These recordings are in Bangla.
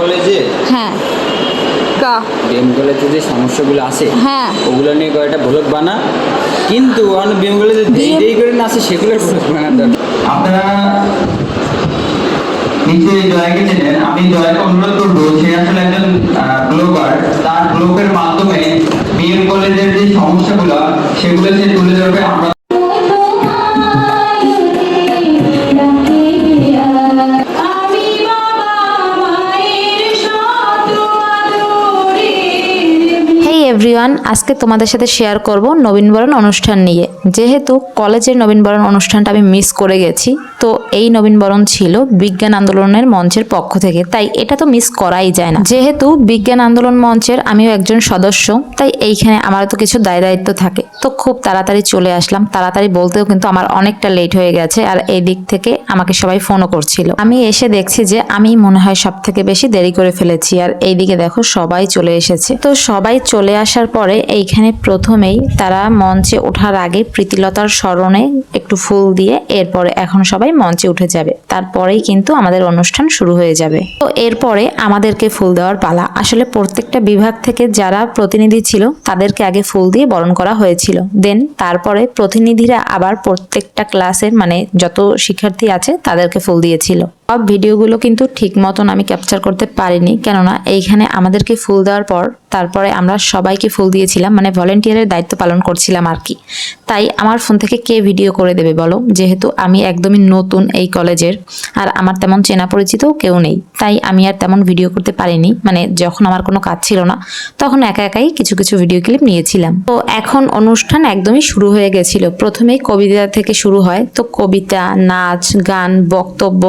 কলেজে? হ্যাঁ। কা? বিএম কলেজে যে সমস্যাগুলো আছে হ্যাঁ। ওগুলো নিয়ে কয়েকটা ব্লগ বানা। কিন্তু অন বিএম কলেজে দেই দেই করে না আছে সেগুলো ব্লগ বানা দরকার। আপনারা নিজে জয়কে চেনেন আমি জয়কে অনুরোধ করব সে আসলে এভরিওয়ান আজকে তোমাদের সাথে শেয়ার করব নবীনবরণ অনুষ্ঠান নিয়ে। যেহেতু কলেজের নবীনবরণ অনুষ্ঠানটা আমি মিস করে গেছি, তো এই নবীনবরণ ছিল বিজ্ঞান আন্দোলনের মঞ্চের পক্ষ থেকে। তাই এটা তো মিস করাই যায় না। যেহেতু বিজ্ঞান আন্দোলন মঞ্চের আমিও একজন সদস্য, তাই এইখানে আমার তো কিছু দায় দায়িত্ব থাকে। তো খুব তাড়াতাড়ি চলে আসলাম। তাড়াতাড়ি বলতেও কিন্তু আমার অনেকটা লেট হয়ে গেছে আর এই দিক থেকে আমাকে সবাই ফোনও করছিল। আমি এসে দেখছি যে আমি মনে হয় সব থেকে বেশি দেরি করে ফেলেছি আর এইদিকে দেখো সবাই চলে এসেছে। তো সবাই চলে আসার পরে এইখানে প্রথমেই তারা মঞ্চে ওঠার আগে প্রীতিলতার স্মরণে একটু ফুল দিয়ে এরপরে এখন সবাই মঞ্চে উঠে যাবে। তারপরেই কিন্তু আমাদের অনুষ্ঠান শুরু হয়ে যাবে। তো এরপরে আমাদেরকে ফুল দেওয়ার পালা। আসলে প্রত্যেকটা বিভাগ থেকে যারা প্রতিনিধি ছিল, তাদেরকে আগে ফুল দিয়ে বরণ করা হয়েছিল। দেন তারপরে প্রতিনিধিরা আবার প্রত্যেকটা ক্লাসের মানে যত শিক্ষার্থী আছে, তাদেরকে ফুল দিয়েছিল। সব ভিডিওগুলো কিন্তু ঠিক মতন আমি ক্যাপচার করতে পারিনি। কেননা এইখানে আমাদেরকে ফুল দেওয়ার পর তারপরে আমরা সবাইকে ফুল দিয়েছিলাম মানে ভলেন্টিয়ারের দায়িত্ব পালন করছিলাম আর কি। তাই আমার ফোন থেকে কে ভিডিও করে দেবে বলো? যেহেতু আমি একদমই নতুন এই কলেজের আর আমার তেমন চেনা পরিচিতও কেউ নেই। তাই আমি আর তেমন ভিডিও করতে পারিনি মানে যখন আমার কোনো কাজ ছিল না, তখন একা একাই কিছু কিছু ভিডিও ক্লিপ নিয়েছিলাম। তো এখন অনুষ্ঠান একদমই শুরু হয়ে গেছিল। প্রথমেই কবিতা থেকে শুরু হয়, তো কবিতা, নাচ, গান, বক্তব্য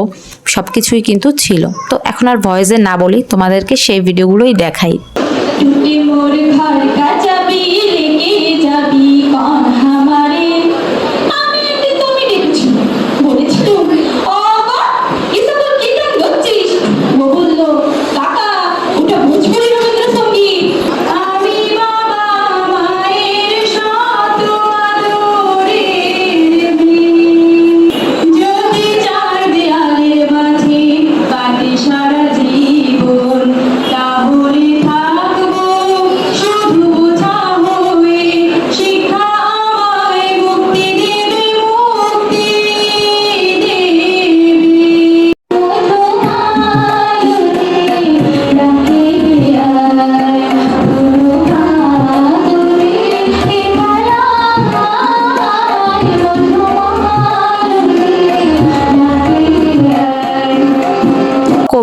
সব কিছুই কিন্তু ছিল। তো এখন আর ভয়েসে না বলি, তোমাদেরকে সেই ভিডিওগুলোই দেখাই। টুটি মোর ঘর का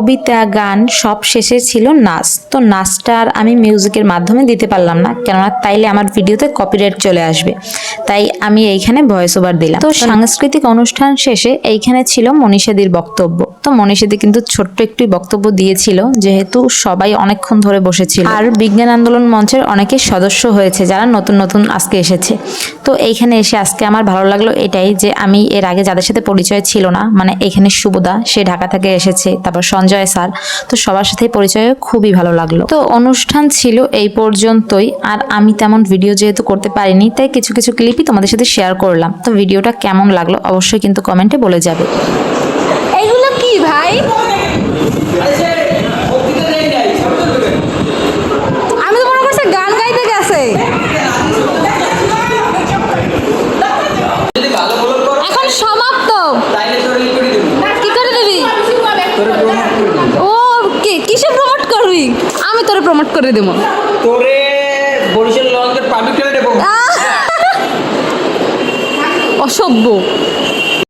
কবিতা, গান সব শেষে ছিল নাচ। তো নাচটা আর আমি মিউজিকের মাধ্যমে দিতে পারলাম না, কেননা তাইলে আমার ভিডিওতে কপিরাইট চলে আসবে। তাই আমি এইখানে ভয়েস ওভার দিলাম। তো সাংস্কৃতিক অনুষ্ঠান শেষে এইখানে ছিল মনীষাদির বক্তব্য। তো মনীষাদি কিন্তু ছোট্ট একটি বক্তব্য দিয়েছিল, যেহেতু সবাই অনেকক্ষণ ধরে বসেছিল। আর বিজ্ঞান আন্দোলন মঞ্চের অনেকে সদস্য হয়েছে, যারা নতুন নতুন আজকে এসেছে। তো এইখানে এসে আজকে আমার ভালো লাগল এটাই যে আমি এর আগে যাদের সাথে পরিচয় ছিল না মানে এখানে শুভদা সে ঢাকা থেকে এসেছে, তারপর সঞ্জয় স্যার। তো সবার সাথে পরিচয় খুবই ভালো লাগল। তো অনুষ্ঠান ছিল এই পর্যন্তই। আর আমি তেমন ভিডিও যেহেতু করতে পারিনি, তাই কিছু কিছু ক্লিপই তোমাদের সাথে শেয়ার করলাম। তো ভিডিওটা কেমন লাগল অবশ্যই কিন্তু কমেন্টে বলে যাবে। এইগুলো কি ভাই? আমি মনে গান গাইতে গেছে। এখন সমাপ্ত তাইলে তোর ই করে দেবো কি করে দিবি তোর প্রমোট করে দেবো ও কি কিসে প্রমোট আমি তোরে প্রমোট করে দেবো। তোরে বরিশাল লঞ্চের পাবলিক টয়লেটে অসভ্য।